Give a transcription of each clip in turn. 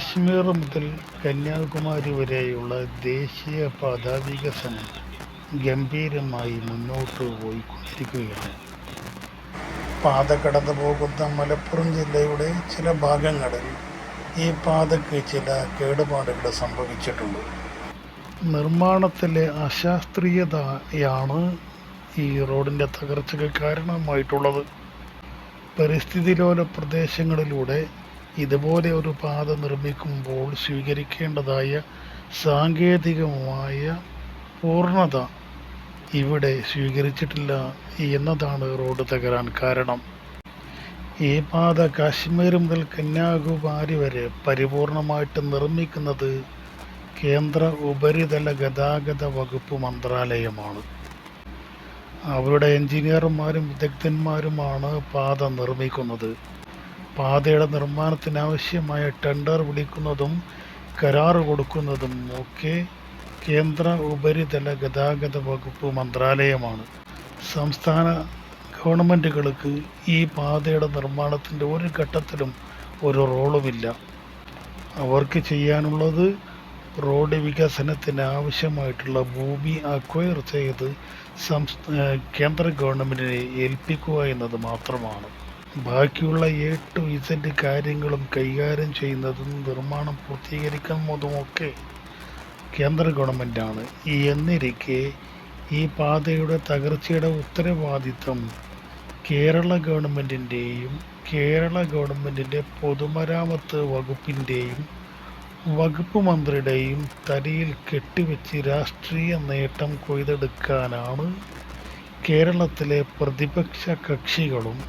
കാശ്മീർ മുതൽ കന്യാകുമാരി വരെയുള്ള ദേശീയ പാതാ വികസനം ഗംഭീരമായി മുന്നോട്ട് പോയിക്കൊണ്ടിരിക്കുകയാണ്. പാത കടന്നു പോകുന്ന മലപ്പുറം ജില്ലയുടെ ചില ഭാഗങ്ങളിൽ ഈ പാതയ്ക്ക് ചില കേടുപാടുകൾ സംഭവിച്ചിട്ടുണ്ട്. നിർമ്മാണത്തിലെ അശാസ്ത്രീയതയാണ് ഈ റോഡിന്റെ തകർച്ചയ്ക്ക് കാരണമായിട്ടുള്ളത്. പരിസ്ഥിതി ലോല പ്രദേശങ്ങളിലൂടെ ഇതുപോലെ ഒരു പാത നിർമ്മിക്കുമ്പോൾ സ്വീകരിക്കേണ്ടതായ സാങ്കേതികമായ പൂർണത ഇവിടെ സ്വീകരിച്ചിട്ടില്ല എന്നതാണ് റോഡ് തകരാൻ കാരണം. ഈ പാത കാശ്മീർ മുതൽ കന്യാകുമാരി വരെ പരിപൂർണമായിട്ട് നിർമ്മിക്കുന്നത് കേന്ദ്ര ഉപരിതല ഗതാഗത വകുപ്പ് മന്ത്രാലയമാണ്. അവരുടെ എഞ്ചിനീയർമാരും വിദഗ്ധന്മാരുമാണ് പാത നിർമ്മിക്കുന്നത്. പാതയുടെ നിർമ്മാണത്തിനാവശ്യമായ ടെൻഡർ വിളിക്കുന്നതും കരാർ കൊടുക്കുന്നതും ഒക്കെ കേന്ദ്ര ഉപരിതല ഗതാഗത വകുപ്പ് മന്ത്രാലയമാണ്. സംസ്ഥാന ഗവൺമെന്റുകൾക്ക് ഈ പാതയുടെ നിർമ്മാണത്തിന്റെ ഒരു ഘട്ടത്തിലും ഒരു റോളുമില്ല. അവർക്ക് ചെയ്യാനുള്ളത് റോഡ് വികസനത്തിന് ആവശ്യമായിട്ടുള്ള ഭൂമി അക്വയർ ചെയ്ത് സംസ്ഥ കേന്ദ്ര ഗവൺമെന്റിനെ ഏൽപ്പിക്കുക എന്നത് മാത്രമാണ്. ബാക്കിയുള്ള എ ടു ഇസഡ് കാര്യങ്ങളും കൈകാര്യം ചെയ്യുന്നതും നിർമ്മാണം പൂർത്തീകരിക്കുന്നതുമൊക്കെ കേന്ദ്ര ഗവൺമെന്റാണ് എന്നിരിക്കെ ഈ പാതയുടെ തകർച്ചയുടെ ഉത്തരവാദിത്വം കേരള ഗവൺമെന്റിന്റെയും കേരള ഗവൺമെന്റിന്റെ പൊതുമരാമത്ത് വകുപ്പിന്റെയും വകുപ്പ് മന്ത്രിയുടെയും തലയിൽ കെട്ടിവെച്ച് രാഷ്ട്രീയ നേട്ടം കൊയ്തെടുക്കാനാണ് കേരളത്തിലെ പ്രതിപക്ഷ കക്ഷികളും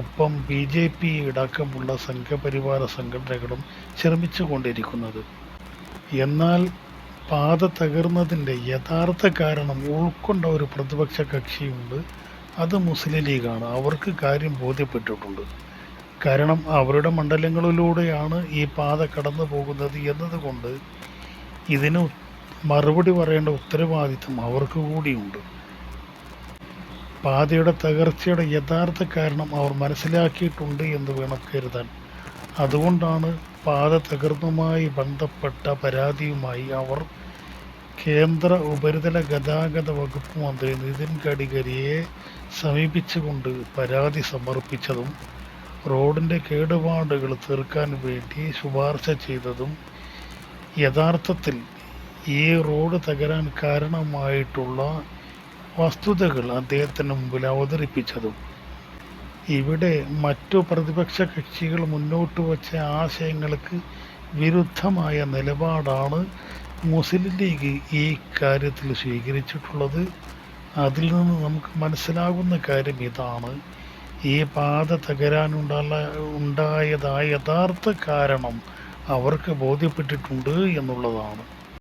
ഒപ്പം ബി ജെ പി അടക്കമുള്ള സംഘപരിവാര സംഘടനകളും ശ്രമിച്ചു കൊണ്ടിരിക്കുന്നത് എന്നാൽ പാത തകർന്നതിന്റെ യഥാർത്ഥ കാരണം ഉൾക്കൊണ്ട ഒരു പ്രതിപക്ഷ കക്ഷിയുണ്ട്. അത് മുസ്ലിം ലീഗാണ്. അവർക്ക് കാര്യം ബോധ്യപ്പെട്ടിട്ടുണ്ട്. കാരണം അവരുടെ മണ്ഡലങ്ങളിലൂടെയാണ് ഈ പാത കടന്നു പോകുന്നത് എന്നതുകൊണ്ട് ഇതിന് മറുപടി പറയേണ്ട ഉത്തരവാദിത്വം അവർക്ക് കൂടിയുണ്ട്. പാതയുടെ തകർച്ചയുടെ യഥാർത്ഥ കാരണം അവർ മനസ്സിലാക്കിയിട്ടുണ്ട് എന്ന് വേണം കരുതാൻ. അതുകൊണ്ടാണ് പാത തകർന്നുമായി ബന്ധപ്പെട്ട പരാതിയുമായി അവർ കേന്ദ്ര ഉപരിതല ഗതാഗത വകുപ്പ് മന്ത്രി നിതിൻ ഗഡ്കരിയെ സമീപിച്ചുകൊണ്ട് പരാതി സമർപ്പിച്ചതും റോഡിന്റെ കേടുപാടുകൾ തീർക്കാൻ വേണ്ടി ശുപാർശ ചെയ്തതും യഥാർത്ഥത്തിൽ ഈ റോഡ് തകരാൻ കാരണമായിട്ടുള്ള വസ്തുതകൾ അദ്ദേഹത്തിന് മുമ്പിൽ അവതരിപ്പിച്ചതും. ഇവിടെ മറ്റു പ്രതിപക്ഷ കക്ഷികൾ മുന്നോട്ട് വച്ച ആശയങ്ങൾക്ക് വിരുദ്ധമായ നിലപാടാണ് മുസ്ലിം ലീഗ് ഈ കാര്യത്തിൽ സ്വീകരിച്ചിട്ടുള്ളത്. അതിൽ നിന്ന് നമുക്ക് മനസ്സിലാകുന്ന കാര്യം ഇതാണ്. ഈ പാത തകരാനുണ്ടായ ഉണ്ടായതായ യഥാർത്ഥ കാരണം അവർക്ക് ബോധ്യപ്പെട്ടിട്ടുണ്ട് എന്നുള്ളതാണ്.